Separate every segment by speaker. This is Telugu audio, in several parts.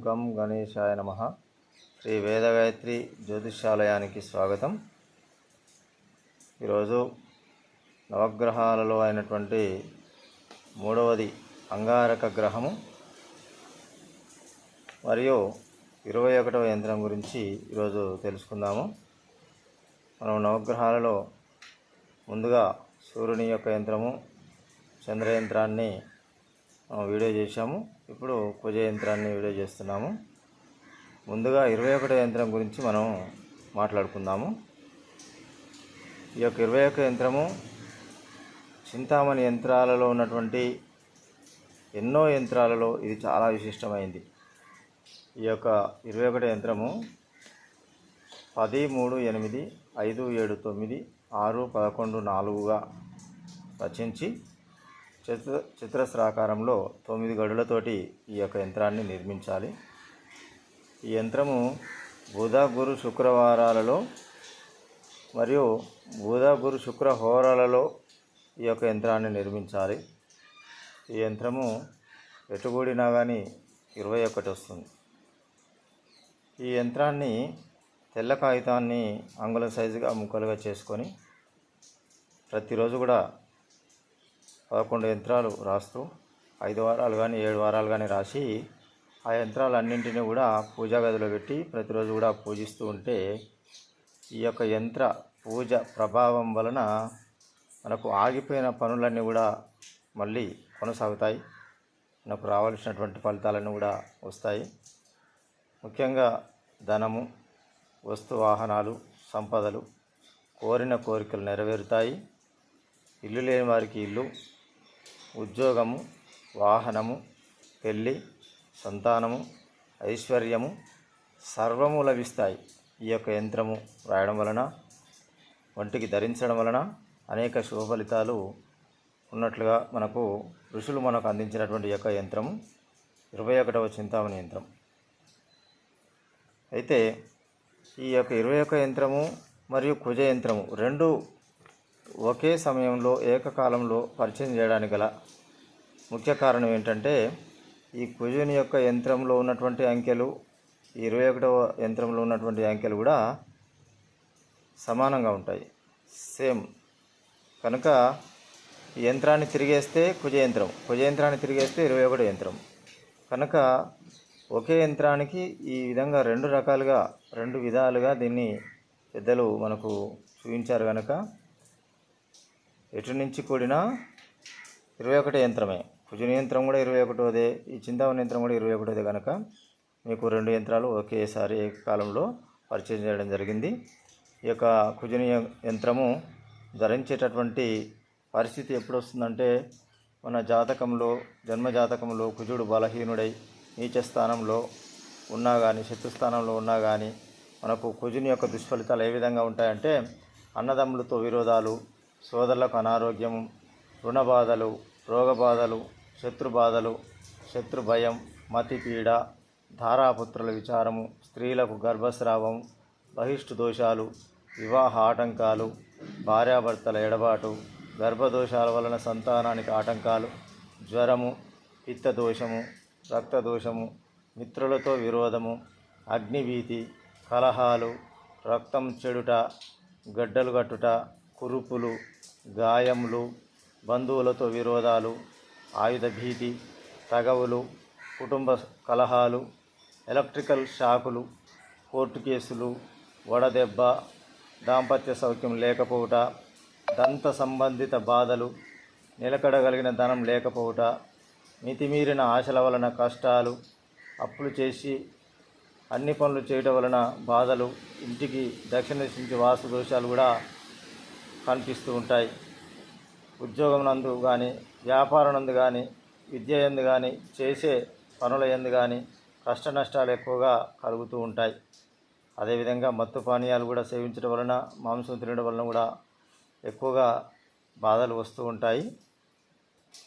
Speaker 1: గం గణేశాయ నమ. శ్రీ వేదగాయత్రి జ్యోతిష్యాలయానికి స్వాగతం. ఈరోజు నవగ్రహాలలో అయినటువంటి మూడవది అంగారక గ్రహము. మరియు ఇరవై ఒకటవ యంత్రం గురించి ఈరోజు తెలుసుకుందాము. మనం నవగ్రహాలలో ముందుగా సూర్యుని యొక్క యంత్రము చంద్ర యంత్రాన్ని మనం వీడియో చేశాము. ఇప్పుడు పూజ యంత్రాన్ని వీడియో చేస్తున్నాము. ముందుగా ఇరవై ఒకటో యంత్రం గురించి మనం మాట్లాడుకుందాము. ఈ యొక్క ఇరవై ఒక యంత్రము చింతామణి యంత్రాలలో ఉన్నటువంటి ఎన్నో యంత్రాలలో ఇది చాలా విశిష్టమైంది. ఈ యొక్క ఇరవై ఒకటో యంత్రము పది మూడు ఎనిమిది ఐదు ఏడు తొమ్మిది ఆరు పదకొండు నాలుగుగా రచించి చిత్ర చిత్రస్రాకారంలో తొమ్మిది గడులతోటి ఈ యొక్క యంత్రాన్ని నిర్మించాలి. ఈ యంత్రము బుధ గురు శుక్రవారాలలో మరియు బుధ గురు శుక్ర హోరాలలో ఈ యొక్క యంత్రాన్ని నిర్మించాలి. ఈ యంత్రము ఎటుగూడినా కానీ ఇరవై ఒకటి వస్తుంది. ఈ యంత్రాన్ని తెల్ల కాగితాన్ని అంగుళం సైజుగా ముక్కలుగా చేసుకొని ప్రతిరోజు కూడా పదకొండు యంత్రాలు రాస్తూ ఐదు వారాలు కానీ ఏడు వారాలు కానీ రాసి ఆ యంత్రాలన్నింటినీ కూడా పూజా గదిలో పెట్టి ప్రతిరోజు కూడా పూజిస్తూ ఉంటే ఈ యొక్క యంత్ర పూజ ప్రభావం వలన మనకు ఆగిపోయిన పనులన్నీ కూడా మళ్ళీ కొనసాగుతాయి. మనకు రావాల్సినటువంటి ఫలితాలన్నీ కూడా వస్తాయి. ముఖ్యంగా ధనము వస్తు వాహనాలు సంపదలు కోరిన కోరికలు నెరవేరుతాయి. ఇల్లు లేని వారికి ఇల్లు ఉద్యోగము వాహనము పెళ్ళి సంతానము ఐశ్వర్యము సర్వము లభిస్తాయి. ఈ యొక్క యంత్రము రాయడం వలన వంటికి ధరించడం వలన అనేక శుభ ఫలితాలు ఉన్నట్లుగా మనకు ఋషులు మనకు అందించినటువంటి యొక్క యంత్రము ఇరవై ఒకటవ చింతామణి యంత్రం. అయితే ఈ యొక్క ఇరవై ఒక్క యంత్రము మరియు కుజ యంత్రము రెండు ఒకే సమయంలో ఏకకాలంలో పరిచయం చేయడానికి గల ముఖ్య కారణం ఏంటంటే ఈ కుజుని యొక్క యంత్రంలో ఉన్నటువంటి అంకెలు ఈ ఇరవై ఒకటవ యంత్రంలో ఉన్నటువంటి అంకెలు కూడా సమానంగా ఉంటాయి. సేమ్. కనుక యంత్రాన్ని తిరిగేస్తే కుజ యంత్రం కుజ యంత్రాన్ని తిరిగేస్తే ఇరవై ఒకటి యంత్రం. కనుక ఒకే యంత్రానికి ఈ విధంగా రెండు రకాలుగా రెండు విధాలుగా దీన్ని పెద్దలు మనకు చూపించారు కనుక ఎటు నుంచి కూడినా ఇరవై ఒకటి యంత్రమే. కుజుని యంత్రం కూడా ఇరవై ఒకటోదే ఈ చింతామణి యంత్రం కూడా ఇరవై ఒకటోదే కనుక మీకు రెండు యంత్రాలు ఒకేసారి కాలంలో పరిచయం చేయడం జరిగింది. ఈ యొక్క కుజుని యంత్రము ధరించేటటువంటి పరిస్థితి ఎప్పుడు వస్తుందంటే మన జాతకంలో జన్మ జాతకంలో కుజుడు బలహీనుడై నీచ స్థానంలో ఉన్నా కానీ శత్రుస్థానంలో ఉన్నా కానీ మనకు కుజుని యొక్క దుష్ఫలితాలు ఏ విధంగా ఉంటాయంటే అన్నదమ్ములతో విరోధాలు సోదరులకు అనారోగ్యం రుణ బాధలు రోగబాధలు శత్రు బాధలు శత్రు భయం మతిపీడ ధారాపుత్రుల విచారము స్త్రీలకు గర్భస్రావం బహిష్టు దోషాలు వివాహ ఆటంకాలు భార్యాభర్తల ఎడబాటు గర్భదోషాల వలన సంతానానికి ఆటంకాలు జ్వరము పిత్తదోషము రక్తదోషము మిత్రులతో విరోధము అగ్నిభీతి కలహాలు రక్తం చెడుట గడ్డలు కట్టుట కురుపులు గాయములు బంధువులతో విరోధాలు ఆయుధ భీతి తగవులు కుటుంబ కలహాలు ఎలక్ట్రికల్ షాకులు కోర్టు కేసులు వడదెబ్బ దాంపత్య సౌఖ్యం లేకపోవుట దంత సంబంధిత బాధలు నిలకడగలిగిన ధనం లేకపోవుట మితిమీరిన ఆశల వలన కష్టాలు అప్పులు చేసి అన్ని పనులు చేయడం వలన బాధలు ఇంటికి దక్షిణ నుంచి వాస్తు దోషాలు కూడా కనిపిస్తూ ఉంటాయి. ఉద్యోగం నందు కానీ వ్యాపారం నందు కానీ విద్య ఎందు కానీ చేసే పనుల ఎందు కానీ కష్ట నష్టాలు ఎక్కువగా కలుగుతూ ఉంటాయి. అదేవిధంగా మత్తు పానీయాలు కూడా సేవించడం వలన మాంసం తినడం వలన కూడా ఎక్కువగా బాధలు వస్తూ ఉంటాయి.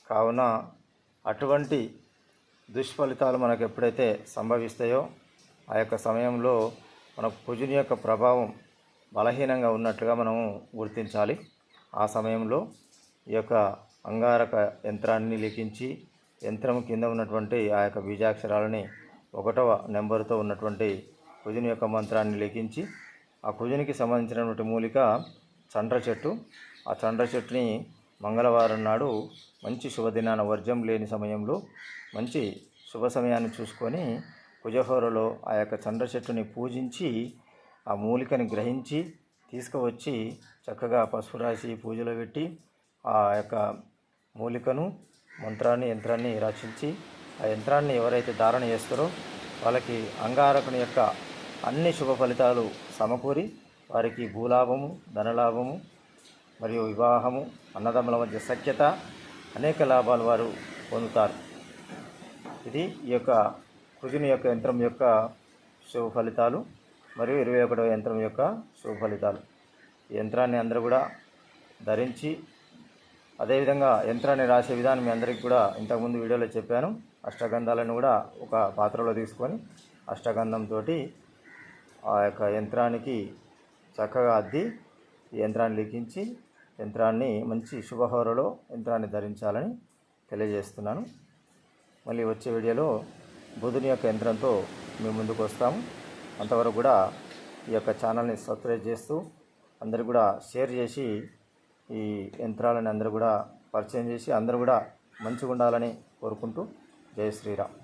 Speaker 1: కావున అటువంటి దుష్ఫలితాలు మనకు ఎప్పుడైతే సంభవిస్తాయో ఆ యొక్క సమయంలో మన కుజుని యొక్క ప్రభావం బలహీనంగా ఉన్నట్లుగా మనము గుర్తించాలి. ఆ సమయంలో ఈ యొక్క అంగారక యంత్రాన్ని లిఖించి యంత్రం కింద ఉన్నటువంటి ఆ యొక్క బీజాక్షరాలని ఒకటవ నెంబర్తో ఉన్నటువంటి కుజుని యొక్క మంత్రాన్ని లిఖించి ఆ కుజునికి సంబంధించినటువంటి మూలిక చండ్ర చెట్టు. ఆ చండ్ర చెట్టుని మంగళవారం నాడు మంచి శుభదినాన వర్జం లేని సమయంలో మంచి శుభ సమయాన్ని చూసుకొని కుజహోరలో ఆ యొక్క చండ్ర చెట్టుని పూజించి ఆ మూలికని గ్రహించి తీసుకువచ్చి చక్కగా పసుపు రాసి పూజలో పెట్టి ఆ యొక్క మూలికను మంత్రాన్ని యంత్రాన్ని రచించి ఆ యంత్రాన్ని ఎవరైతే ధారణ చేస్తారో వాళ్ళకి అంగారకుని యొక్క అన్ని శుభ ఫలితాలు సమకూరి వారికి భూలాభము ధనలాభము మరియు వివాహము అన్నదమ్ముల మధ్య సఖ్యత అనేక లాభాలు వారు పొందుతారు. ఇది ఈ యొక్క కుజుని యొక్క యంత్రం యొక్క శుభ ఫలితాలు. మరియు ఇరవై ఒకటవ యంత్రం యొక్క శుభఫలితాలు. ఈ యంత్రాన్ని అందరూ కూడా ధరించి అదేవిధంగా యంత్రాన్ని రాసే విధానం మీ అందరికీ కూడా ఇంతకుముందు వీడియోలో చెప్పాను. అష్టగంధాలను కూడా ఒక పాత్రలో తీసుకొని అష్టగంధంతో ఆ యొక్క యంత్రానికి చక్కగా అద్ది ఈ యంత్రాన్ని లిఖించి యంత్రాన్ని మంచి శుభహోరలో యంత్రాన్ని ధరించాలని తెలియజేస్తున్నాను. మళ్ళీ వచ్చే వీడియోలో బుధుని యొక్క యంత్రంతో మీ ముందుకు వస్తాము. అంతవరకు కూడా ఈ యొక్క ఛానల్ని సబ్స్క్రైబ్ చేస్తూ అందరు కూడా షేర్ చేసి ఈ యంత్రాలని అందరూ కూడా పరిచయం చేసి అందరూ కూడా మంచిగా ఉండాలని కోరుకుంటూ జయ శ్రీరామ్.